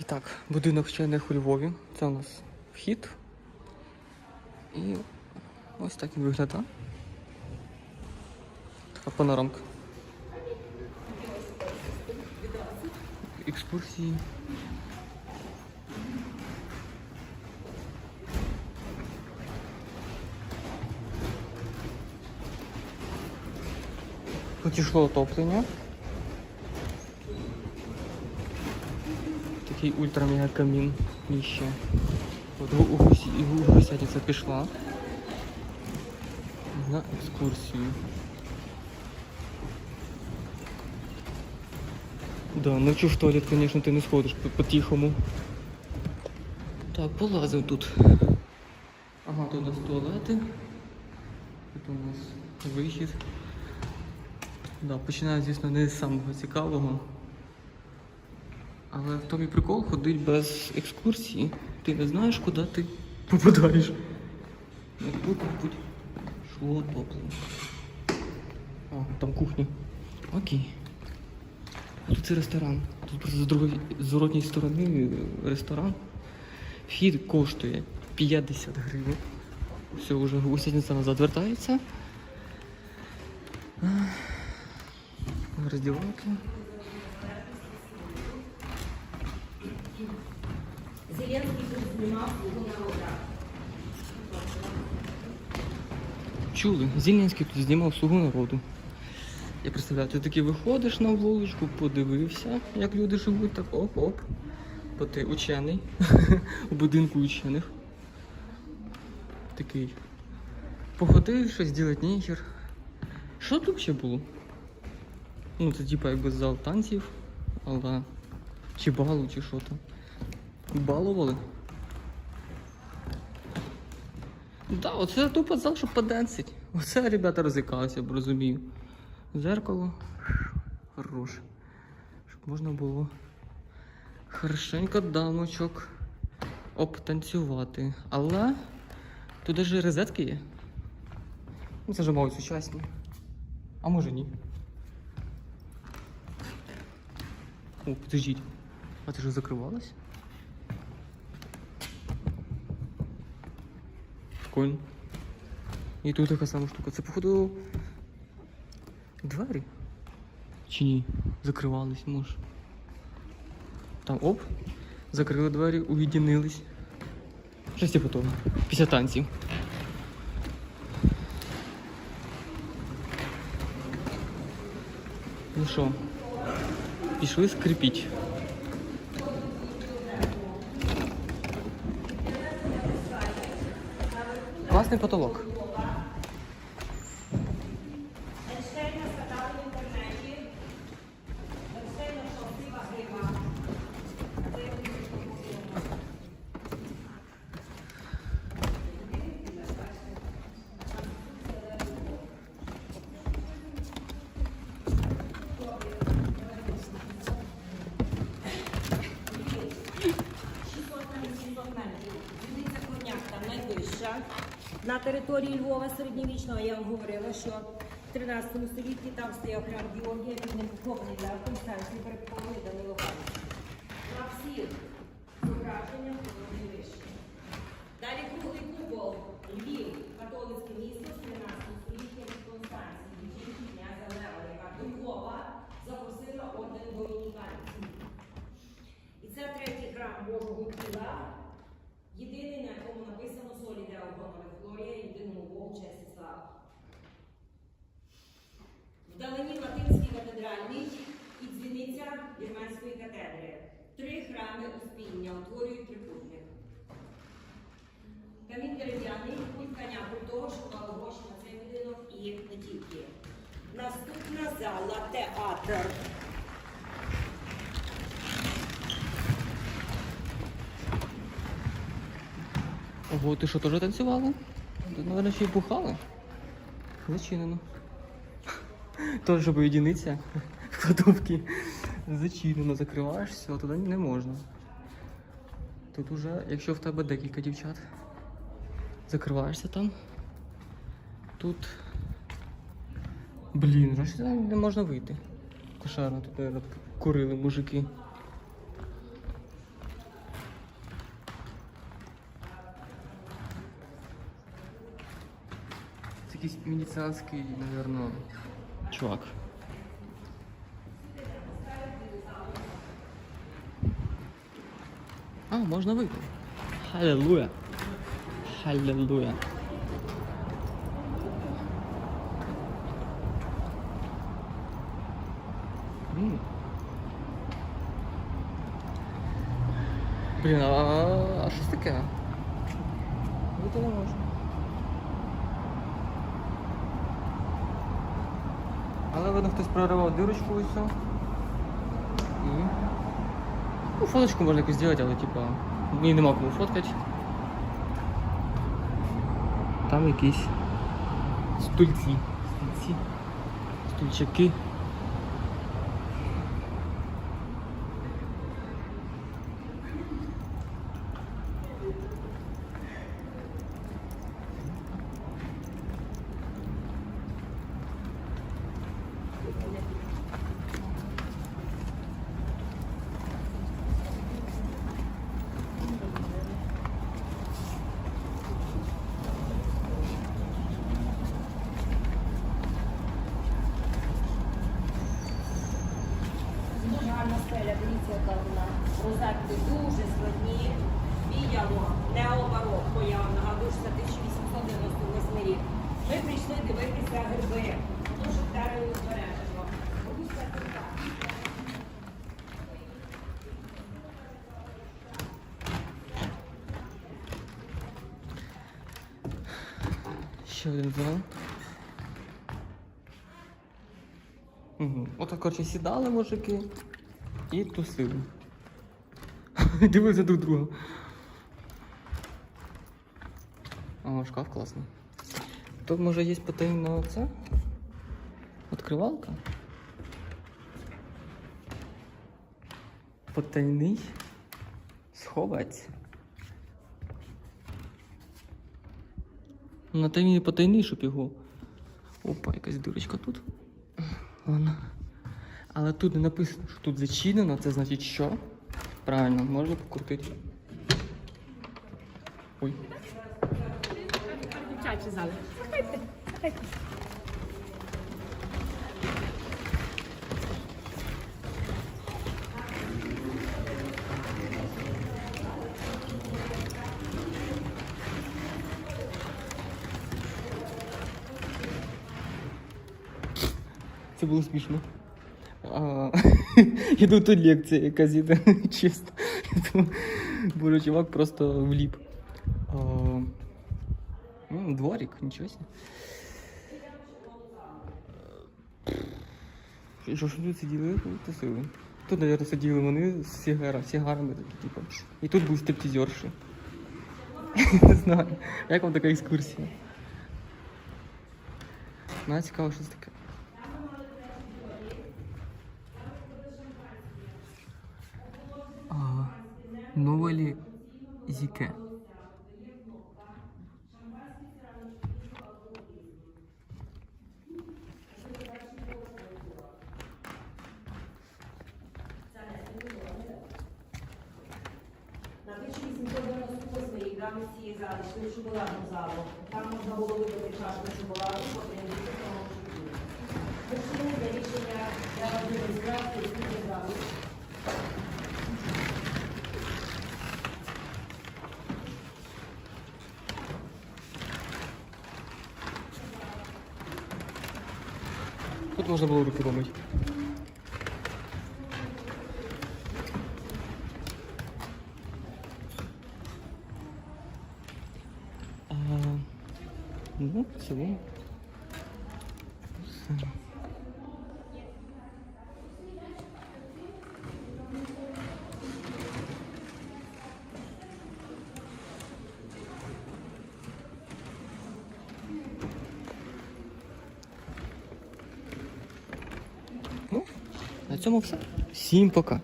І так, будинок вчених у Львові. Це у нас вхід. І ось так він виглядає. Така панорамка. Екскурсії. Тут ішло отоплення. Такий ультра-мега камін іще. От гусятиця пішла на екскурсію. Да, ночью в туалет, конечно, ты не сходиш по- по-тихому. Так, полазив тут. Ага, тут у нас туалети. Тут у нас вихід. Да, починаю, звісно, не з самого цікавого. Але в тому і прикол ходить без екскурсії. Ти не знаєш, куди ти попадаєш. Як тут, мабуть, шло топлення. А, там кухня. Окей. А Тут це ресторан. Тут просто з другої зворотньої сторони ресторан. Вхід коштує 50 гривень. Все, вже гусениця назад вертається. Роздівалки. Зеленський тут знімав його народа. Чули? Зеленський тут знімав слугу народу. Я представляю, ти таки виходиш на вуличку, подивився, як люди живуть, так оп-оп. Бо ти учений у будинку учених. Такий. Походив, щось зробити нехер. Що тут ще було? Ну, це типа якби зал танців, але. Чи балу, чи що там. Балували. Да, оце тупо зал, щоб поденсить. Оце ребята розвикалися, б розумію. Зеркало. Хороше. Щоб можна було хорошенько дамочок обтанцювати. Але тут даже розетки є. Ну, це вже мабуть сучасні. А може ні. О, подождіть. А це ж закривалось? Прикольно. І тут така сама штука. Це, походу, двері? Чи ні? Закривались, може. Там оп, закрили двері, уєдинились. Щось типу того. Після танців. Ну що, пішли скрипіть. Класний потолок. На території Львова середньовічного я вам говорила, що в 13 столітті там стояв храм Георгія, він не похований для Констанції Павлою Данило. На всіх зображеннях воно найвище. Далі круглий купол Львів, Наступна зала театр. Ого, ти що, теж танцювала? Тут, мабуть, ще й бухали. Зачинено. Теж, уєдинитися в. Зачинено, закриваєш, все, туди не можна. Тут уже, якщо в тебе декілька дівчат, закриваєшся там. Тут. Блін, ну що не можна вийти. Кошарно тут курили мужики. Це якийсь міліціанський, мабуть, чувак. А, можна вийти. Халілуя. Халілуя. Блін, а, а що це таке? Вийти не можна. Але видно, хтось проривав дирочку цю. І... Ну, фоточку можна якусь зробити, але типа. Мені нема кому фоткати. Там якісь стульці. Стульці. Стульчики. Дуже гарна дивіться, яка вона. Розетки дуже складні. Віяло, я вам це 1898 рік. Ми прийшли дивитися гриби. Дуже дерево збережено. Ще один зал. Угу. Ото, коротше, сідали мужики і тусили. Дивилися друг друга. О, шкаф класний. Тут може є потайна це? Откривалка? Потайний сховець. На таймі потайний, щоб його. Опа, якась дирочка тут. Ладно. Але тут не написано, що тут зачинено, це значить що? Правильно, можна покрутити. Ой. Це було смішно. А, і тут тут лекція якась іде, чисто. І тому, Боже, чувак просто вліп. А, м, дворик, нічого себе. Що, що ж тут сиділи, ну, тусили. Тут, мабуть, сиділи вони з сігара, сігарами такі, типу. І тут був стриптизерші. Не знаю. Як вам така екскурсія? Навіть цікаво, що це таке. Новолі Зіке. На 1898 рік дами з цієї зали йшли в шоколадну залу. Там можна було випити чашку шоколаду, потім дійти тому шоколаду. Причини для рішення для важливих справ Тут можна було руки помити. А, ну, в. Цьому все. Всім пока.